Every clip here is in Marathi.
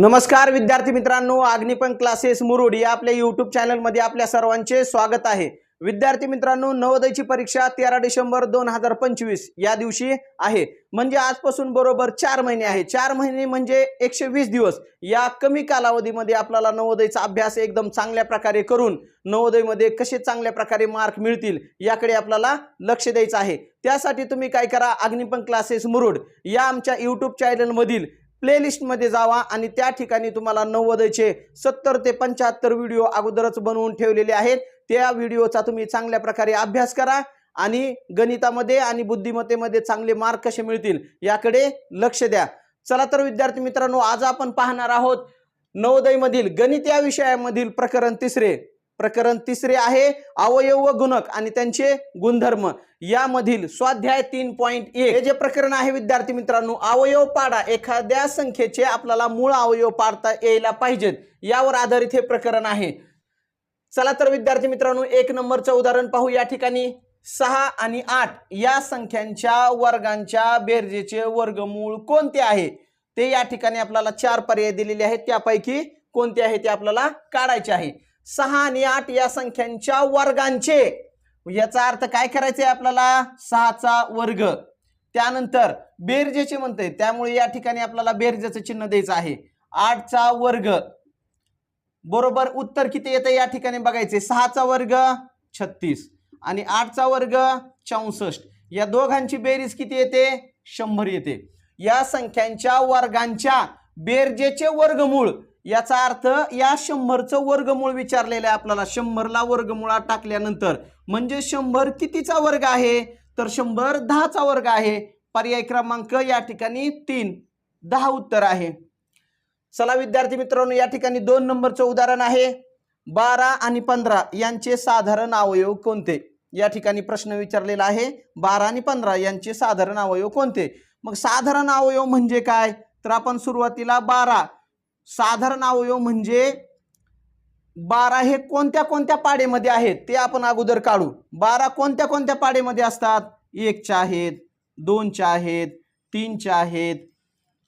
नमस्कार विद्यार्थी मित्रांनो अग्निपंख क्लासेस मुरुड या आपल्या युट्यूब चॅनलमध्ये आपल्या सर्वांचे स्वागत आहे. विद्यार्थी मित्रांनो नवोदयची परीक्षा तेरा डिसेंबर दोन हजार पंचवीस या दिवशी आहे. म्हणजे आजपासून बरोबर चार महिने आहे. चार महिने म्हणजे एकशे वीस दिवस. या कमी कालावधीमध्ये आपल्याला नवोदयचा अभ्यास एकदम चांगल्या प्रकारे करून नवोदयमध्ये कसे चांगल्या प्रकारे मार्क मिळतील याकडे आपल्याला लक्ष द्यायचं आहे. त्यासाठी तुम्ही काय करा अग्निपंख क्लासेस मुरुड या आमच्या युट्यूब चॅनलमधील प्लेलिस्टमध्ये जावा आणि त्या ठिकाणी तुम्हाला नव्वदचे सत्तर ते पंच्याहत्तर व्हिडिओ अगोदरच बनवून ठेवलेले आहेत. त्या व्हिडिओचा तुम्ही चांगल्या प्रकारे अभ्यास करा आणि गणितामध्ये आणि बुद्धिमत्तेमध्ये चांगले मार्क कसे मिळतील याकडे लक्ष द्या. चला तर विद्यार्थी मित्रांनो आज आपण पाहणार आहोत नवोदयमधील गणित या विषयामधील प्रकरण तिसरे. प्रकरण तिसरे आहे अवयव व गुणक आणि त्यांचे गुणधर्म. यामधील स्वाध्याय तीन पॉईंट एक. हे जे प्रकरण आहे विद्यार्थी मित्रांनो अवयव पाडा. एखाद्या संख्येचे आपल्याला मूळ अवयव पाडता यायला पाहिजेत. यावर आधारित हे प्रकरण आहे. चला तर विद्यार्थी मित्रांनो एक नंबरचं उदाहरण पाहू. या ठिकाणी सहा आणि आठ या संख्यांच्या वर्गांच्या बेरजेचे वर्गमूळ कोणते आहे? ते या ठिकाणी आपल्याला चार पर्याय दिलेले आहेत. त्यापैकी कोणते आहे ते आपल्याला काढायचे आहे. सहा आणि आठ या संख्यांच्या वर्गांचे. याचा अर्थ काय करायचे आहे आपल्याला? सहाचा वर्ग. त्यानंतर बेरजेचे म्हणते त्यामुळे या ठिकाणी आपल्याला बेरजेचं चिन्ह द्यायचं आहे. आठचा वर्ग. बरोबर उत्तर किती येतं? या ठिकाणी बघायचे सहाचा वर्ग छत्तीस. आणि आठचा वर्ग चौसष्ट. या दोघांची बेरीज किती येते? शंभर येते. या संख्यांच्या वर्गांच्या बेरजेचे वर्गमूळ याचा अर्थ या शंभरचं वर्गमूळ विचारलेलं आहे आपल्याला. शंभरला वर्गमुळात टाकल्यानंतर म्हणजे शंभर कितीचा वर्ग आहे? तर शंभर दहाचा वर्ग आहे. पर्याय क्रमांक या ठिकाणी तीन. दहा उत्तर आहे. चला विद्यार्थी मित्रांनो या ठिकाणी दोन नंबरचं उदाहरण आहे. बारा आणि पंधरा यांचे साधारण अवयव कोणते? या ठिकाणी प्रश्न विचारलेला आहे. बारा आणि पंधरा यांचे साधारण अवयव कोणते? मग साधारण अवयव म्हणजे काय? तर आपण सुरुवातीला बारा साधारण अवयव म्हणजे बारा हे कोणत्या कोणत्या पाडेमध्ये आहेत ते आपण अगोदर काढू. बारा कोणत्या कोणत्या पाडेमध्ये असतात? एकच्या आहेत दोनच्या आहेत तीनच्या आहेत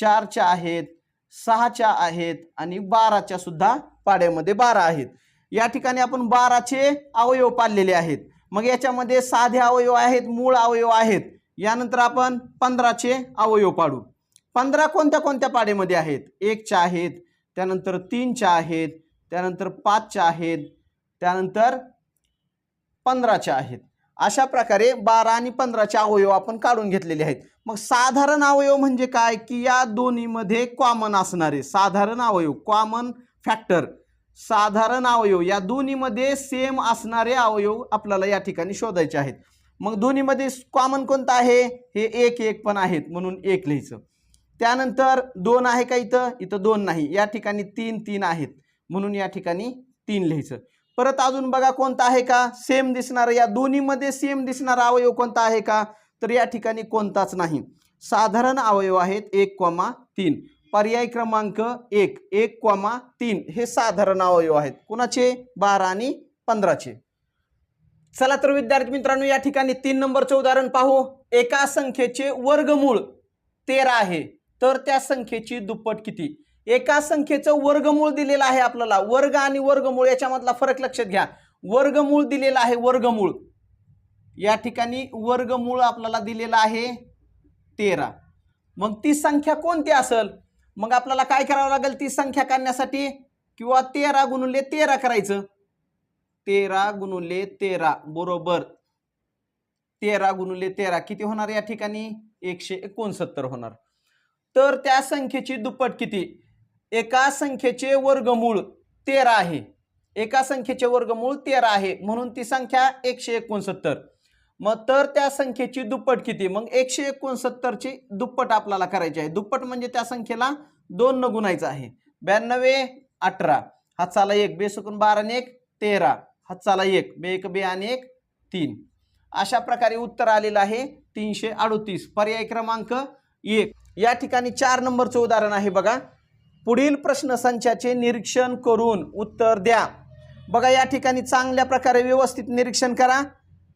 चारच्या आहेत सहाच्या आहेत आणि बाराच्या सुद्धा पाड्यामध्ये बारा आहेत. या ठिकाणी आपण बाराचे अवयव पाडलेले आहेत. मग याच्यामध्ये साधे अवयव आहेत मूळ अवयव आहेत. यानंतर आपण पंधराचे अवयव पाडू. पंधरा कोणत्या कोणत्या पाडेमध्ये आहेत? एकच्या आहेत त्यानंतर तीनच्या आहेत त्यानंतर पाचच्या आहेत त्यानंतर पंधराच्या आहेत. अशा प्रकारे बारा आणि पंधराचे अवयव आपण काढून घेतलेले आहेत. मग साधारण अवयव म्हणजे काय? की या दोन्हीमध्ये कॉमन असणारे साधारण अवयव कॉमन फॅक्टर साधारण अवयव या दोन्हीमध्ये सेम असणारे अवयव आपल्याला या ठिकाणी शोधायचे आहेत. मग दोन्हीमध्ये कॉमन कोणतं आहे? हे एक एक पण आहेत म्हणून एक लिहायचं. त्यानंतर दोन आहे का इथं? इथं दोन नाही. या ठिकाणी तीन तीन आहेत. म्हणून या ठिकाणी तीन लिहायचं. परत अजून बघा कोणता आहे का? सेम दिसणार. या दोन्हीमध्ये सेम दिसणारा अवयव कोणता आहे का? तर या ठिकाणी कोणताच नाही. साधारण अवयव आहेत एक कॉमा तीन. पर्याय क्रमांक एक. एक कॉमा तीन. हे साधारण अवयव आहेत. कुणाचे? बारा आणि पंधराचे. चला तर विद्यार्थी मित्रांनो या ठिकाणी तीन नंबरचं उदाहरण पाहू. एका संख्येचे वर्गमूळ तेरा आहे. तर त्या संख्येची दुप्पट किती? एका संख्येचं वर्गमूळ दिलेलं आहे आपल्याला. वर्ग आणि वर्गमूळ याच्यामधला फरक लक्षात घ्या. वर्गमूळ दिलेलं आहे वर्गमूळ. या ठिकाणी वर्गमूळ आपल्याला दिलेलं आहे तेरा. मग ती संख्या कोणती असेल? मग आपल्याला काय करावं लागेल? ती संख्या काढण्यासाठी किंवा तेरा गुणुले तेरा करायचं? तेरा गुणुले तेरा. बरोबर. तेरा गुणुले तेरा. किती होणार या ठिकाणी? एकशे एकोणसत्तर होणार. तर त्या संख्येची दुप्पट किती? एका संख्येचे वर्गमूळ तेरा आहे. एका संख्येचे वर्गमूळ तेरा आहे. म्हणून ती संख्या एकशे एकोणसत्तर. मग तर त्या संख्येची दुप्पट किती? मग एकशे एकोणसत्तरची दुप्पट आपल्याला करायची आहे. दुप्पट म्हणजे त्या संख्येला दोन न गुणायचं आहे. ब्याण्णवे अठरा. हातचाला एक बेसकून बारा आणि एक तेरा. हातचाला एक बे एक बे आणि एक तीन. अशा प्रकारे उत्तर आलेलं आहे तीनशे अडोतीस. पर्याय क्रमांक एक. या ठिकाणी चार नंबरचं उदाहरण आहे बघा. पुढील प्रश्न संचाचे निरीक्षण करून उत्तर द्या. बघा या ठिकाणी चांगल्या प्रकारे व्यवस्थित निरीक्षण करा.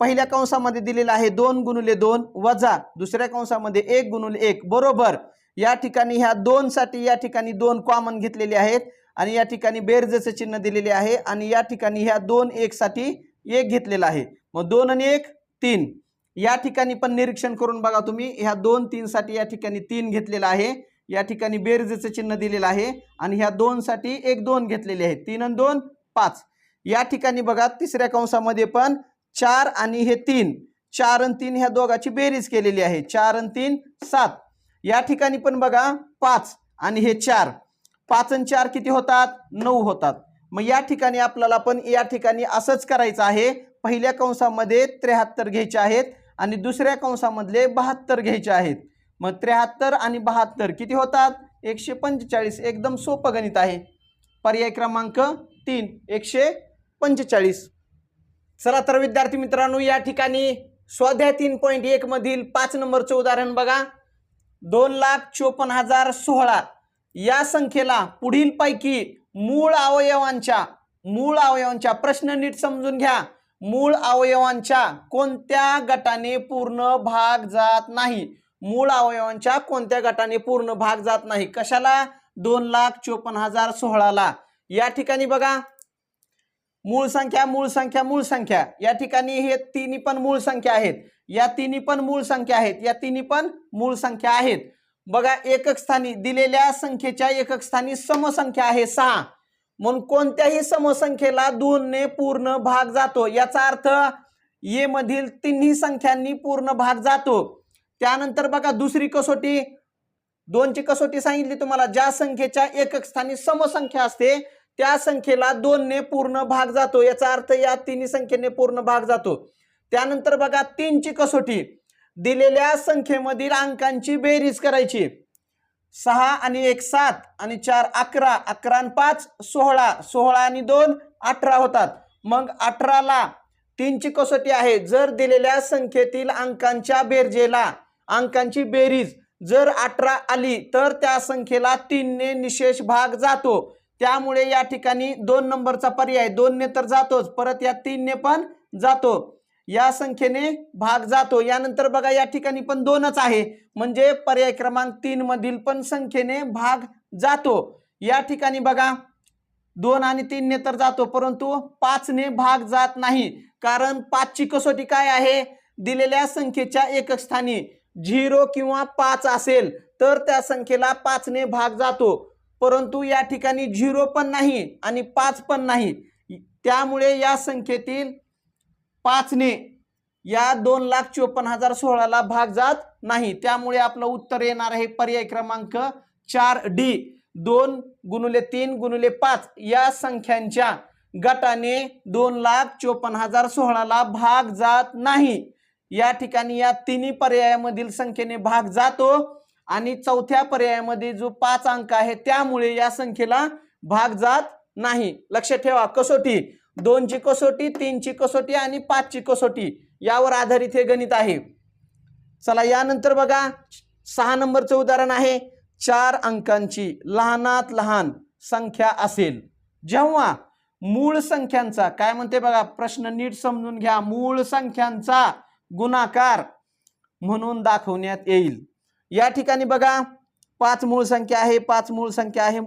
पहिल्या कंसामध्ये दिलेलं आहे दोन गुणुले दोन वजा दुसऱ्या कंसामध्ये एक गुणुले एक. बरोबर. या ठिकाणी ह्या दोनसाठी या ठिकाणी दोन कॉमन घेतलेले आहेत आणि या ठिकाणी बेरजेचं चिन्ह दिलेले आहे आणि या ठिकाणी ह्या दोन एकसाठी एक घेतलेला आहे. मग दोन आणि एक तीन. या ठिकाणी पण निरीक्षण करून बघा तुम्ही. ह्या दोन तीनसाठी या ठिकाणी तीन घेतलेला आहे. या ठिकाणी बेरजेचं चिन्ह दिलेलं आहे आणि ह्या दोनसाठी एक दोन घेतलेले आहे तीन आणि दोन पाच. या ठिकाणी बघा तिसऱ्या कंसामध्ये पण चार आणि हे तीन. चार आणि तीन ह्या दोघाची बेरीज केलेली आहे. चार आणि तीन सात. या ठिकाणी पण बघा पाच आणि हे चार. पाच आणि चार किती होतात? नऊ होतात. मग या ठिकाणी आपल्याला पण या ठिकाणी असंच करायचं आहे. पहिल्या कंसामध्ये त्र्याहत्तर घ्यायचे आहेत. आणि दुसऱ्या कंसामधले बहात्तर घ्यायचे आहेत. मग त्र्याहत्तर आणि बहात्तर किती होतात? एकशे पंचेचाळीस. एकदम सोपं गणित आहे. पर्याय क्रमांक तीन एकशे पंचेचाळीस. चला तर विद्यार्थी मित्रांनो या ठिकाणी स्वाध्याय तीन पॉईंट एकमधील पाच नंबरचं उदाहरण बघा. दोन लाख चोपन्न हजार सोळा. या संख्येला पुढील पैकी मूळ अवयवांच्या मूळ अवयवांच्या प्रश्न नीट समजून घ्या. मूळ अवयवांच्या कोणत्या गटाने पूर्ण भाग जात नाही? मूळ अवयवांच्या कोणत्या गटाने पूर्ण भाग जात नाही? कशाला? दोन लाख चोपन्न हजार सोळाला. या ठिकाणी बघा. मूळ संख्या मूळ संख्या मूळ संख्या. या ठिकाणी हे तिन्ही पण मूळ संख्या आहेत. या तिन्ही पण मूळ संख्या आहेत. या तिन्ही पण मूळ संख्या आहेत. बघा एकक स्थानी दिलेल्या संख्येच्या एकक स्थानी समसंख्या आहे सहा. म्हणून कोणत्याही समसंख्येला दोनने पूर्ण भाग जातो. याचा अर्थ ये मधील तिन्ही संख्यांनी पूर्ण भाग जातो. त्यानंतर बघा दुसरी कसोटी. दोनची कसोटी सांगितली तुम्हाला. ज्या संख्येच्या एकक स्थानी समसंख्या असते त्या संख्येला दोनने पूर्ण भाग जातो. याचा अर्थ या तिन्ही संख्येने पूर्ण भाग जातो. त्यानंतर बघा तीनची कसोटी. दिलेल्या संख्येमधील अंकांची बेरीज करायची. सहा आणि एक सात आणि चार अकरा अकरा आणि पाच सोहळा सोहळा आणि दोन अठरा होतात. मग अठराला तीनची कसोटी आहे. जर दिलेल्या संख्येतील अंकांच्या बेरजेला अंकांची बेरीज जर अठरा आली तर त्या संख्येला तीनने निशेष भाग जातो. त्यामुळे या ठिकाणी दोन नंबरचा पर्याय दोनने तर जातोच. परत या तीनने पण जातो. या संख्येने भाग जातो. यानंतर बघा या ठिकाणी पण दोनच आहे. म्हणजे पर्याय क्रमांक तीन मधील पण संख्येने भाग जातो. या ठिकाणी बघा दोन आणि तीनने तर जातो परंतु पाचने भाग जात नाही. कारण पाचची कसोटी काय आहे? दिलेल्या संख्येच्या एकक स्थानी झिरो किंवा पाच असेल तर त्या संख्येला पाचने भाग जातो. परंतु या ठिकाणी झिरो पण नाही आणि पाच पण नाही. त्यामुळे या संख्येतील पाचने या दोन लाख चोपन्न हजार सोळाला भाग जात नाही. त्यामुळे आपलं उत्तर येणार आहे पर्याय क्रमांक चार डी. दोन गुणुले तीन गुणुले पाच या संख्यांच्या गटाने दोन लाख चोपन्न हजार सोळाला भाग जात नाही. या ठिकाणी या तिन्ही पर्यायामधील संख्येने भाग जातो आणि चौथ्या पर्यायामध्ये जो पाच अंक आहे त्यामुळे या संख्येला भाग जात नाही. लक्ष ठेवा कसोटी दोनची कसोटी तीनची कसोटी आणि पाचची कसोटी यावर आधारित हे गणित आहे. चला यानंतर बघा सहा नंबरचं उदाहरण आहे. चार अंकांची लहानात लहान संख्या असेल. जेव्हा मूळ संख्यांचा काय म्हणते बघा प्रश्न नीट समजून घ्या. मूळ संख्यांचा गुणाकार म्हणून दाखवण्यात येईल. या ठिकाणी बघा पाच मूळ संख्या आहे पाच मूळ संख्या आहे.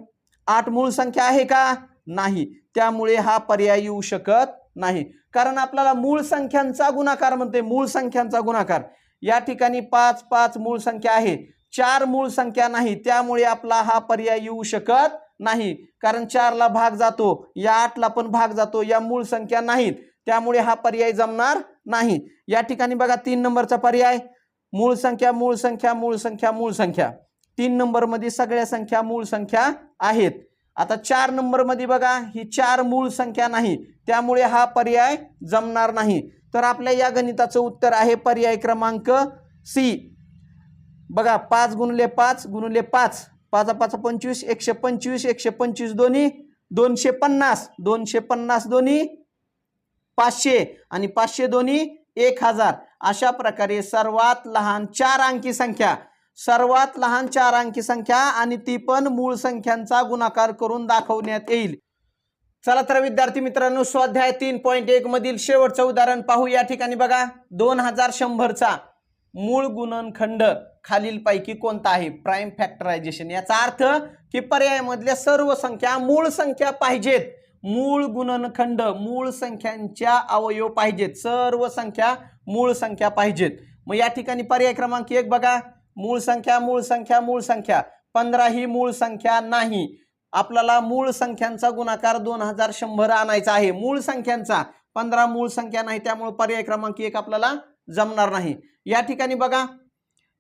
आठ मूळ संख्या आहे का? नाही. त्यामुळे हा पर्याय येऊ शकत नाही. कारण आपल्याला मूळ संख्यांचा गुणाकार म्हणते मूळ संख्यांचा गुणाकार. या ठिकाणी पाच पाच मूळ संख्या आहे. चार मूळ संख्या नाही. त्यामुळे आपला हा पर्याय येऊ शकत नाही. कारण चारला भाग जातो. या आठला पण भाग जातो. या मूळ संख्या नाहीत. त्यामुळे हा पर्याय जमणार नाही. या ठिकाणी बघा तीन नंबरचा पर्याय. मूळ संख्या मूळ संख्या मूळ संख्या मूळ संख्या. तीन नंबरमध्ये सगळ्या संख्या मूळ संख्या आहेत. आता चार नंबरमध्ये बघा ही चार मूळ संख्या नाही. त्यामुळे हा पर्याय जमणार नाही. तर आपल्या या गणिताचं उत्तर आहे पर्याय क्रमांक सी बघा पाच गुणले पाच गुणले पाच. पाच पाच पंचवीस एकशे पंचवीस एकशे पंचवीस दोन्ही दोनशे पन्नास. दोनशे पन्नास दोन्ही पाचशे. आणि पाचशे दोन्ही एक हजार. अशा प्रकारे सर्वात लहान चार अंकी संख्या सर्वात लहान चार अंकी संख्या आणि ती पण मूळ संख्यांचा गुणाकार करून दाखवण्यात येईल. चला तर विद्यार्थी मित्रांनो स्वाध्याय तीन पॉईंट एक मधील शेवटचं उदाहरण पाहू. या ठिकाणी बघा दोन हजार शंभरचा मूळ गुणनखंड खालीलपैकी कोणता आहे? प्राईम फॅक्टरायझेशन याचा अर्थ की पर्यायामधल्या सर्व संख्या मूळ संख्या पाहिजेत. मूळ गुणनखंड मूळ संख्यांच्या अवयव पाहिजेत. सर्व संख्या मूळ संख्या पाहिजेत. मग या ठिकाणी पर्याय क्रमांक एक बघा. मूळ संख्या मूळ संख्या मूळ संख्या. पंधरा ही मूळ संख्या नाही. आपल्याला मूळ संख्यांचा गुणाकार दोन हजार शंभर आणायचा आहे. मूळ संख्यांचा. पंधरा मूळ संख्या नाही त्यामुळे पर्याय क्रमांक एक आपल्याला जमणार नाही. या ठिकाणी बघा.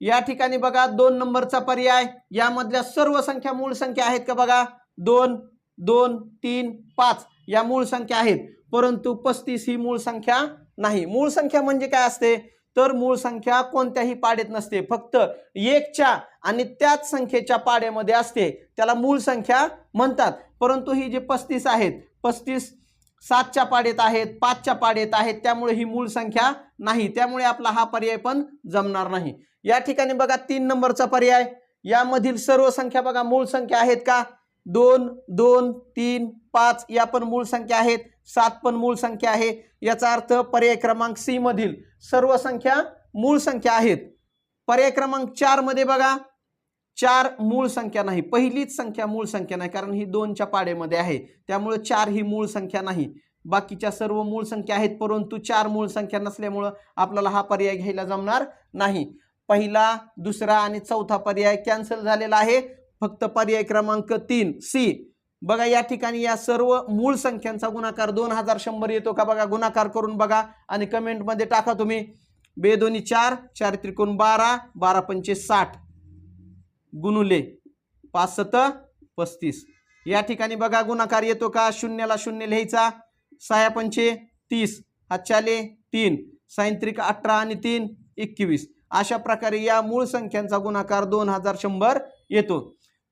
या ठिकाणी बघा दोन नंबरचा पर्याय. यामधल्या सर्व संख्या मूळ संख्या आहेत का बघा? दोन दोन तीन पाच या मूळ संख्या आहेत. परंतु पस्तीस ही मूळ संख्या नाही. मूळ संख्या म्हणजे काय असते? तर मूळ संख्या कोणत्याही पाड्यात नसते. फक्त एकच्या आणि त्याच संख्येच्या पाड्यामध्ये असते. त्याला मूळ संख्या म्हणतात. परंतु ही जे पस्तीस आहेत पस्तीस सातच्या पाड्यात आहेत पाचच्या पाडेत आहेत त्यामुळे ही मूळ संख्या नाही. त्यामुळे आपला हा पर्याय पण जमणार नाही. या ठिकाणी बघा तीन नंबरचा पर्याय. यामधील सर्व संख्या बघा मूळ संख्या आहेत का? दोन दोन तीन पाच या पण मूळ संख्या आहेत. सात पण मूळ संख्या आहे. याचा अर्थ पर्याय क्रमांक सी मधील सर्व संख्या मूळ संख्या आहेत. पर्याय क्रमांक चारमध्ये बघा. चार मूळ संख्या नाही. पहिलीच संख्या मूळ संख्या नाही कारण ही दोनच्या पाड्यामध्ये आहे. त्यामुळे चार ही मूळ संख्या नाही. बाकीच्या सर्व मूळ संख्या आहेत परंतु चार मूळ संख्या नसल्यामुळं आपल्याला हा पर्याय घ्यायला जमणार नाही. पहिला दुसरा आणि चौथा पर्याय कॅन्सल झालेला आहे. फक्त पर्याय क्रमांक तीन सी बघा या ठिकाणी या सर्व मूळ संख्यांचा गुणाकार दोन हजार शंभर येतो का बघा? गुणाकार करून बघा आणि कमेंटमध्ये टाका तुम्ही. बेदोनी चार चार त्रिकोण बारा बारा पंचे साठ गुणुले पाच सत पस्तीस. या ठिकाणी बघा गुणाकार येतो का? शून्याला शून्य लिहायचा. सहा पंचे तीस हातच्याले तीन सायंत्रिक अठरा आणि तीन एकवीस. अशा प्रकारे या मूळ संख्यांचा गुणाकार दोन हजार शंभर येतो.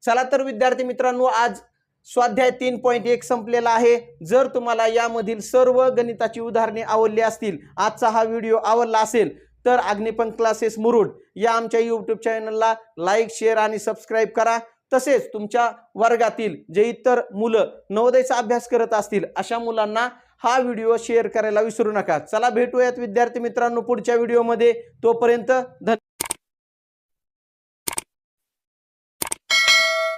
चला तर विद्यार्थी मित्रांनो आज स्वाध्याय तीन पॉईंट एक संपलेला आहे. जर तुम्हाला यामधील सर्व गणिताची उदाहरणे आवडली असतील आजचा हा व्हिडिओ आवडला असेल तर अग्निपंख क्लासेस मुरुड या आमच्या यूट्यूब चॅनलला लाईक शेअर आणि सबस्क्राईब करा. तसेच तुमच्या वर्गातील जे इतर मुलं नवोदयचा अभ्यास करत असतील अशा मुलांना हा व्हिडिओ शेअर करायला विसरू नका. चला भेटूयात विद्यार्थी मित्रांनो पुढच्या व्हिडिओमध्ये. तोपर्यंत धन्यवाद.